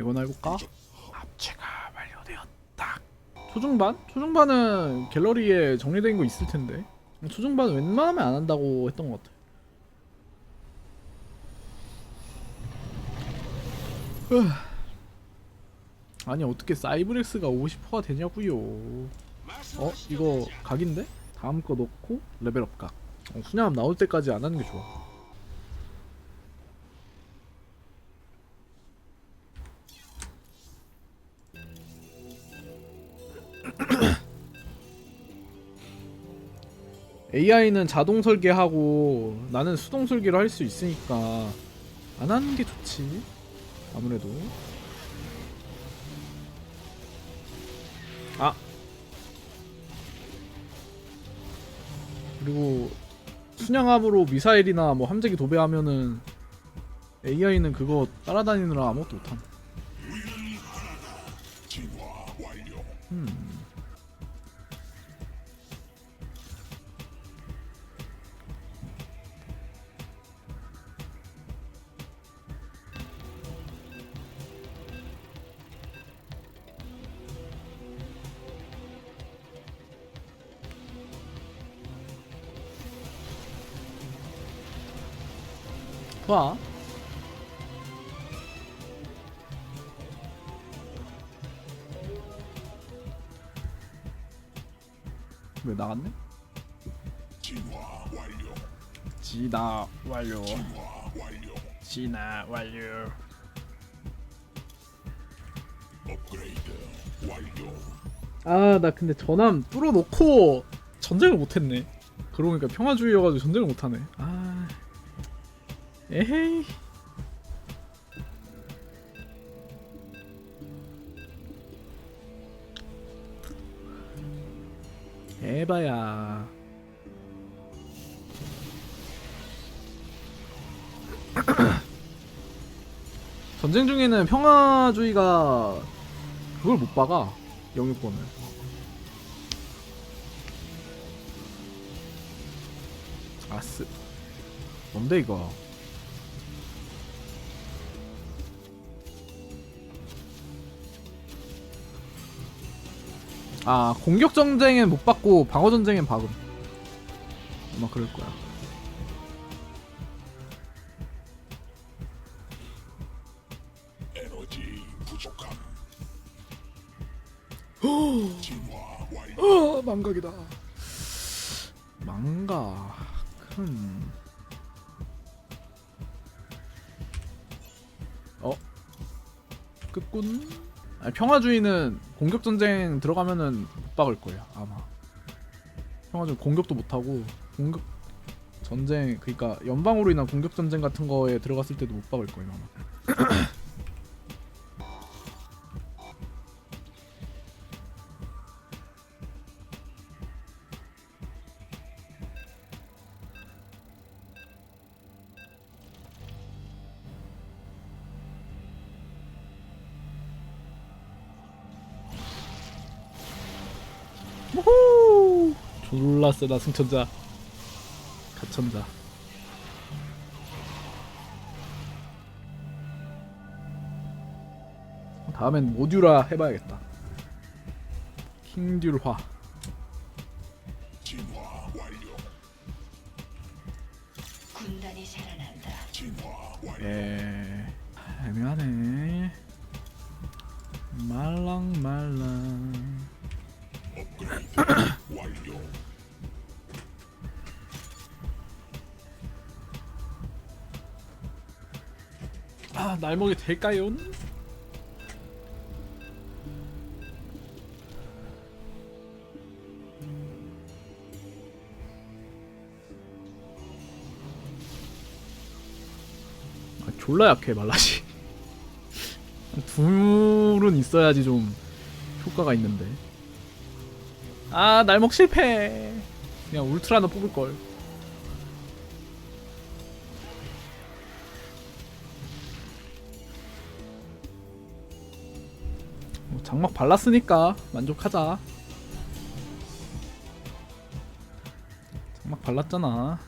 이거나 해볼까? 합체가 완료되었다. 초중반? 초중반은 갤러리에 정리된 거 있을 텐데. 초중반은 웬만하면 안 한다고 했던 것 같아. 으. 아니 어떻게 사이브렉스가 50%가 되냐고요. 어 이거 각인데? 다음 거 넣고 레벨업 각. 어, 수냐함 나올 때까지 안 하는 게 좋아. AI는 자동 설계하고 나는 수동 설계를 할수 있으니까 안 하는 게 좋지. 아무래도. 아. 그리고 순양함으로 미사일이나 뭐 함재기 도배하면은 AI는 그거 따라다니느라 아무것도 못함. 좋아. 왜 나갔네? 진화 완료. 진화 완료. 아, 나 근데 전함 뚫어놓고 전쟁을 못했네. 그러고 보니까 평화주의여가지고 전쟁을 못하네. 아, 에헤이. 에바야. 전쟁 중에는 평화주의가 그걸 못 박아 영유권을. 아스. 뭔데 이거? 아 공격 전쟁엔 못 받고 방어 전쟁엔 박음. 아마 그럴 거야. 에너지 부족함. 진화 완료. 어 망각이다. 망각. 큰. 어? 끝군? 아니, 평화주의는 공격 전쟁 들어가면은 못 박을 거예요 아마. 평화주의 공격도 못 하고 공격 전쟁 그러니까 연방으로 인한 공격 전쟁 같은 거에 들어갔을 때도 못 박을 거예요 아마. 졸라 세다 승천자. 가천자. 다음엔 모듈화 해봐야겠다. 킹듀화. 진화 완료. 군단이 살아난다. 에 애매하네. 말랑말랑 아 날먹이 될까요? 아, 졸라 약해 말라시 둘은 있어야지 좀 효과가 있는데. 아 날먹 실패. 그냥 울트라나 뽑을걸 장막 발랐으니까 만족하자. 장막 발랐잖아.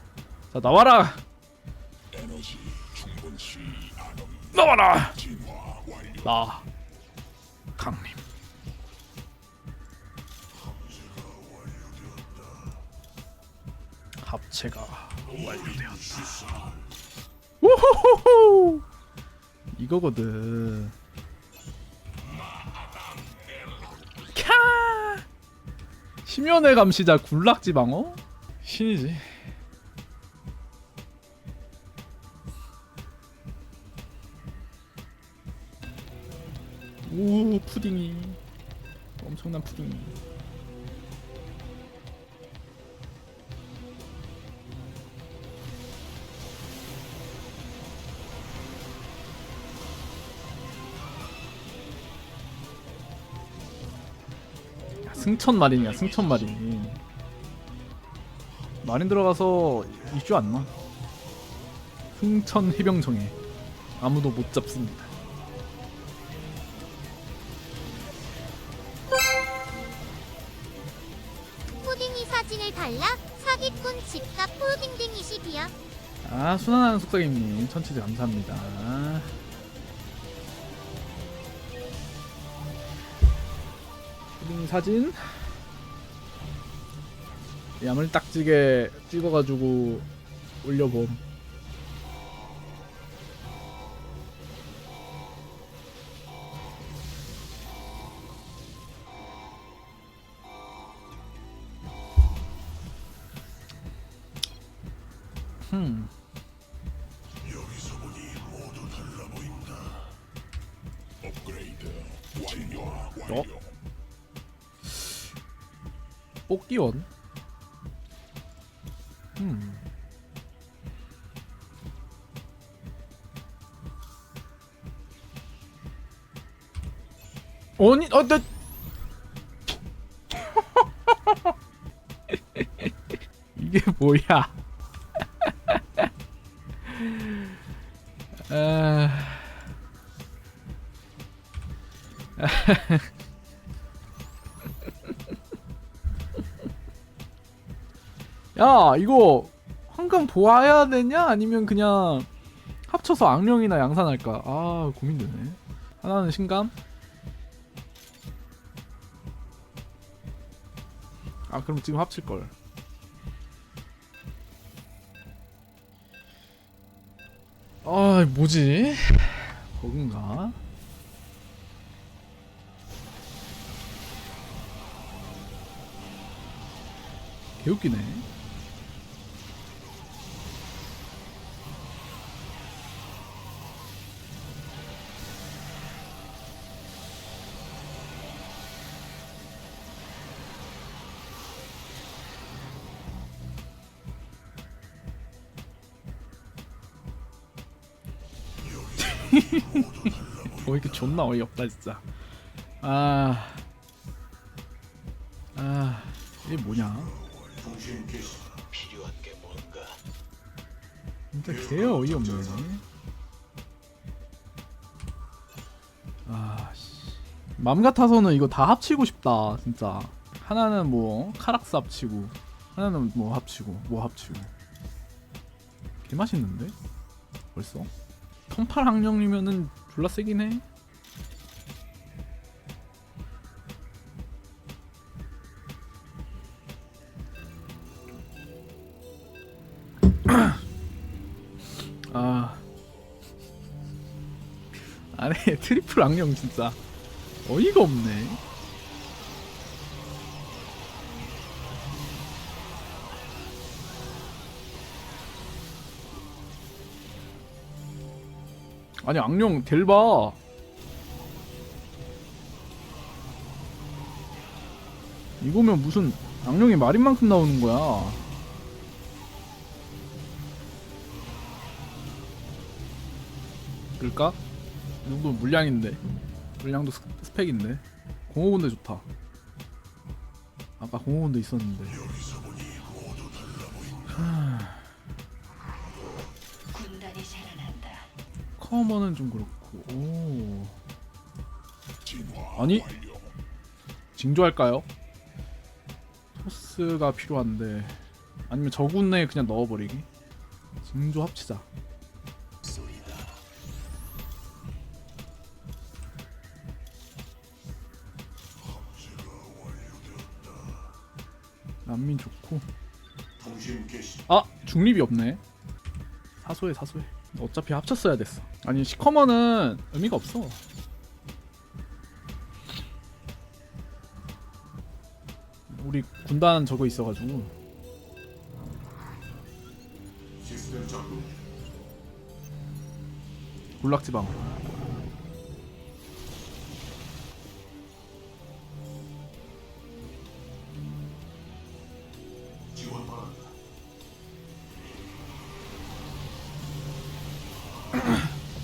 자 나와라. 나와라. 나 강림 합체가 완료되었다 우호호호 이거거든 심연의 감시자 굴락지 방어? 신이지. 오 푸딩이. 엄청난 푸딩이 승천 마린이야 승천 마린. 마린 들어가서 이슈 안나? 승천 해병정에 아무도 못 잡습니다. 푸딩이 사진을 달라 사기꾼 집값 푸딩딩 20이야. 아 순환하는 속삭임님 천치즈 감사합니다 푸딩 사진. 야물딱지게 찍어가지고 올려봄 뽑기원. 음. 아니 어, 나... 이게 뭐야? 아... 야 이거 황금 보아야 되냐? 아니면 그냥 합쳐서 악령이나 양산할까? 아 고민되네. 하나는 신감. 아 그럼 지금 합칠걸. 아 뭐지? 버그인가? 개웃기네 뭐 이렇게 존나 어이없다 진짜. 아... 아... 이게 뭐냐? 필요한 게 뭔가? 진짜 개 어이없네 아 씨. 맘 같아서는 이거 다 합치고 싶다 진짜. 하나는 뭐 카락스 합치고 하나는 뭐 합치고 뭐 합치고. 개 맛있는데? 벌써 턴팔 학령이면은 졸라 세긴 해. 아. 아니 트리플 악령 진짜 어이가 없네 아니 악령 델바 이거면 무슨 악령이 마린만큼 나오는 거야. 그럴까? 이 정도 물량인데. 물량도 스, 스펙인데. 공허군대 좋다. 아까 공허군대 있었는데. 군 처음어는 좀 그렇고. 오. 아니 징조할까요? 토스가 필요한데 아니면 저군에 그냥 넣어버리기? 징조 합치자. 난민 좋고. 아 중립이 없네. 사소해 사소해. 어차피 합쳤어야 됐어. 아니 시커먼은 의미가 없어. 우리 군단 저거 있어가지고. 시스템 작동. 군락지방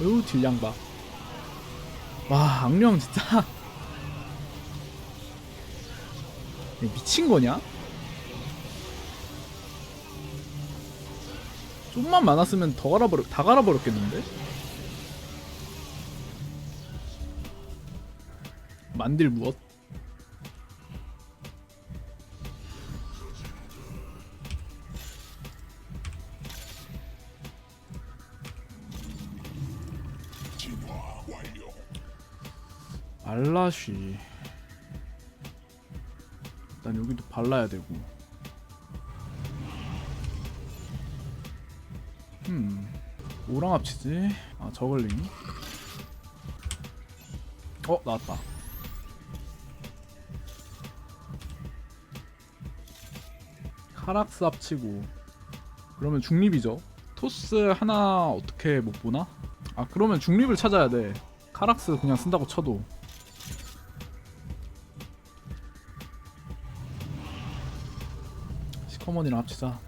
어휴 딜량 봐. 와 악령 진짜 얘 미친 거냐? 좀만 많았으면 더 갈아버려 다 갈아버렸겠는데? 만딜 무엇? 발라쉬. 일단 여기도 발라야 되고. 음 뭐랑 합치지? 아 저글링. 어 나왔다. 카락스 합치고. 그러면 중립이죠? 토스 하나 어떻게 못 보나? 아 그러면 중립을 찾아야 돼. 카락스 그냥 쓴다고 쳐도 시커먼이랑 합치자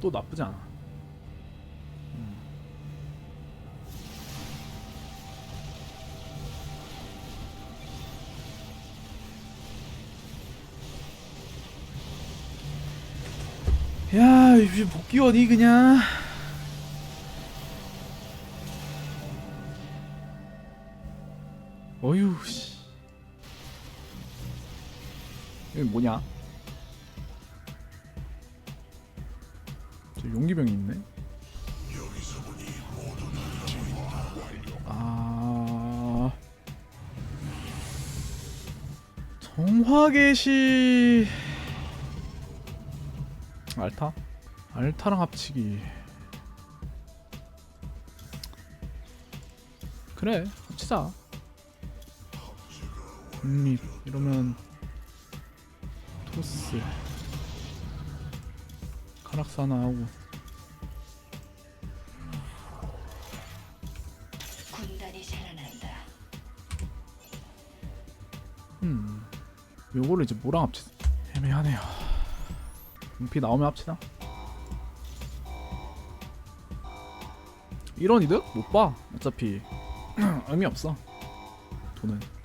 또 나쁘지 않아. 음. 야, 이제 복귀원이 그냥? 어휴 뭐냐? 저 용기병이 있네. 아 정화계시 알타? 알타랑 합치기 그래 합치자 국립 이러면 토스 카락스 하나 하고 군단이 살아난다. 음, 요거를 이제 뭐랑 합치? 애매하네요. 분피 나오면 합치나? 이런 이득 못 봐. 어차피 의미 없어. 돈은.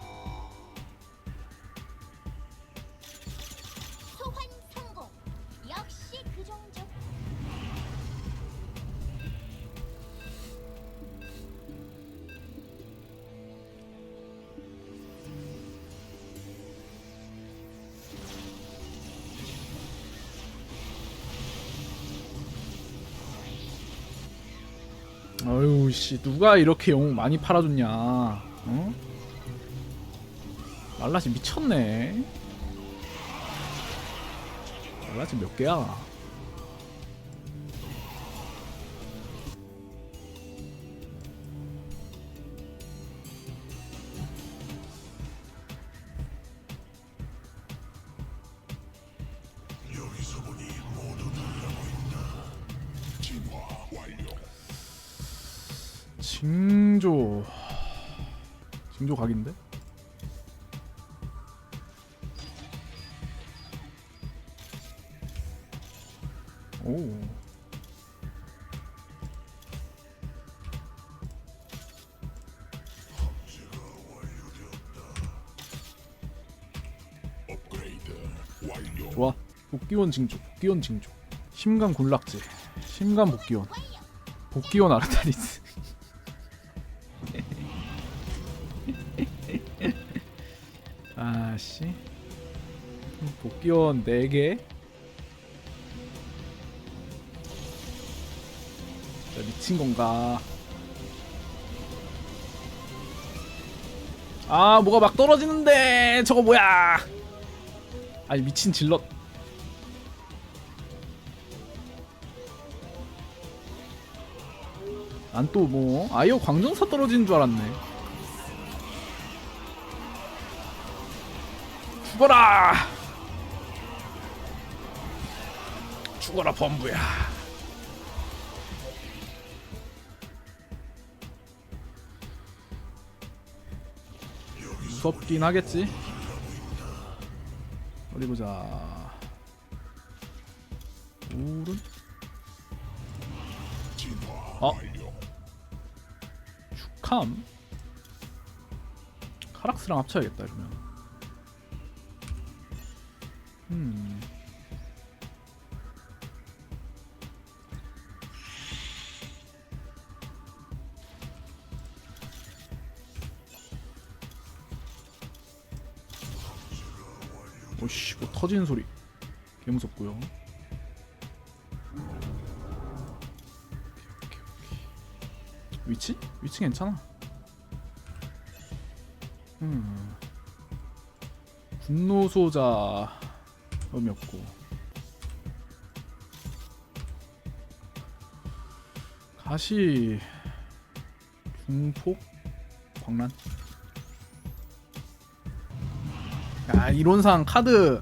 어휴 씨 누가 이렇게 영웅 많이 팔아줬냐? 어? 말라시 미쳤네. 말라시 몇 개야? 징조. 징조 각인데? 오. 좋아. 복귀원 징조 복귀원 징조. 심간 군락지 심간 복귀원. 복귀원 아르타리스 아씨 복귀원 4개. 자, 미친 건가? 아 뭐가 막 떨어지는데! 저거 뭐야! 아니 미친 질럿. 난 또 뭐 아이어 광전사 떨어지는 줄 알았네 죽어라. 죽어라 범부야. 무섭긴 하겠지? 어디 보자. 진화 어? 축함? 카락스랑 합쳐야겠다 이러면 음. 오씨 뭐 터지는 소리. 개 무섭고요. 위치? 위치 괜찮아. 음. 분노 소자 의미 없고. 가시 중폭? 광란? 야 이론상 카드.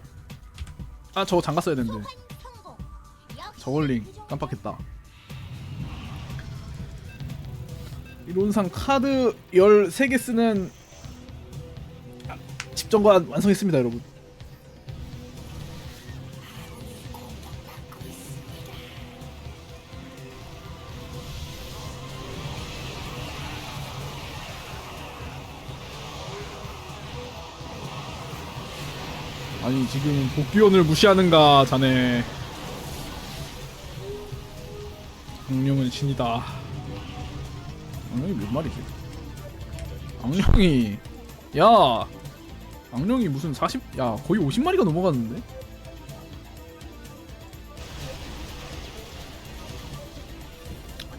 아 저거 장가 써야 되는데. 저걸링. 깜빡했다. 이론상 카드 13개 쓰는 아, 집정관 완성했습니다 여러분 지금 복귀원을 무시하는가 자네 악령은 신이다. 악령이 몇 마리지? 악령이 야 악령이 무슨 40? 야 거의 50마리가 넘어갔는데?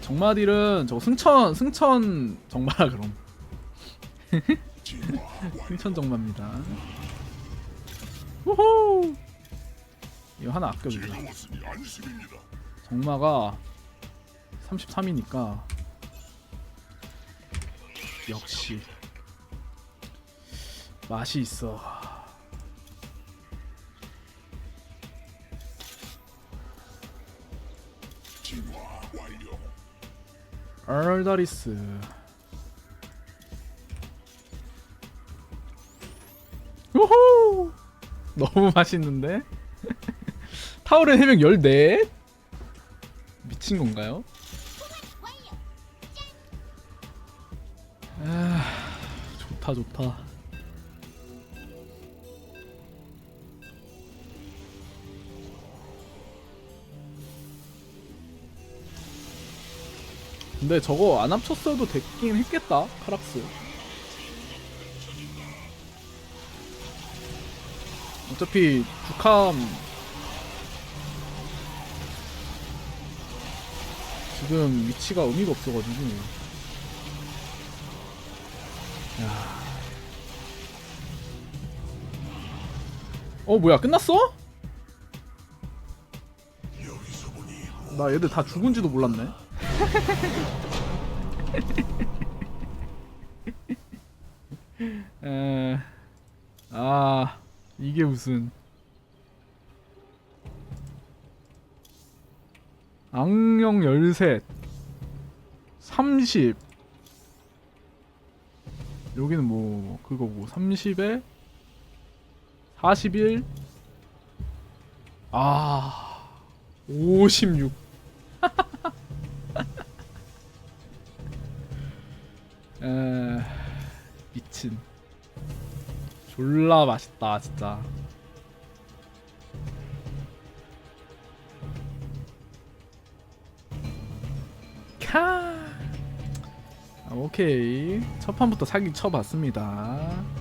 정마딜은 저거 승천 승천 정마라 그럼. 승천 정마입니다. 우후. 이거 하나 아껴주자. 정마가 33이니까. 역시. 맛이 있어. 얼다리스. 우후 너무 맛있는데? 타오른 해명 14 미친 건가요? 아, 좋다 좋다. 근데 저거 안 합쳤어도 됐긴 했겠다 카락스 어차피 죽함 지금 위치가 의미가 없어가지고 야. 어 뭐야 끝났어? 나 얘들 다 죽은지도 몰랐네 에... 아 이게 무슨. 악령 13 30 여기는 뭐 그거고. 30에 41 아, 56. 에, 미친. 졸라 맛있다, 진짜. 캬. 아, 오케이. 첫 판부터 사기 쳐봤습니다.